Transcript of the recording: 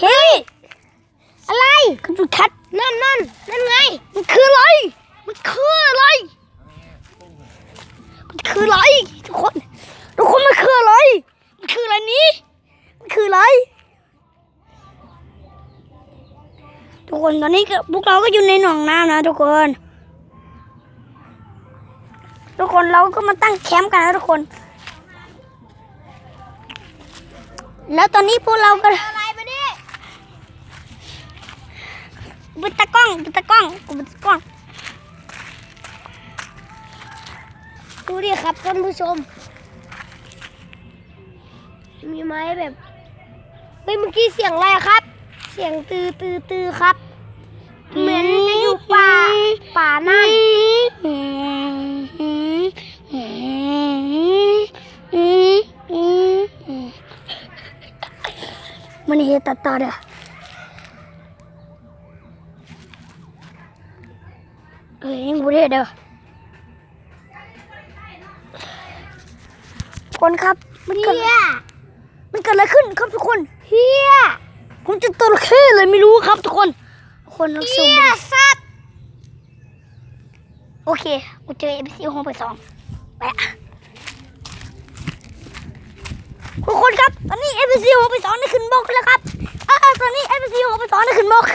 เฮ้ย อะไรกระดูกคัดนั่นนั่นนั่นไง มันคืออะไร มันคืออะไร มันคืออะไรทุกคน ทุกคนมันคืออะไร มันคืออะไรนี้ มันคืออะไร ทุกคนตอนนี้พวกเราก็อยู่ในหนองน้ำนะทุกคน ทุกคนเราก็มาตั้งแคมป์กันนะทุกคน แล้วตอนนี้พวกเราก็ บุตะกล้องบุตะกล้องกูบุตะกล้องดูดิครับท่านผู้ชม มีไหมแบบเฮ้ยเมื่อกี้เสียงอะไรครับ เสียงตือตือตือครับ เหมือนจะอยู่ป่าป่านั่นมันเฮตัดตาเด้อ เอ้ยยังบุเรเด้อคนครับ มันเกิดเฮียมันเกิดอะไรขึ้นครับทุกคนเฮียผมจะตัวระเข้เลยไม่รู้ครับทุกคนทุกคนลองซูเฮีมยดูสัตว์โอเคกูเจอเอ c ซีห้องไปสองไปอะทุกคนครับ ตอนนี้เอ c ซีห้องไปสองได้ขึ้นบกแล้วครับอ่าตอนนี้เอ c ซีห้องไปสองได้ขึ้นบก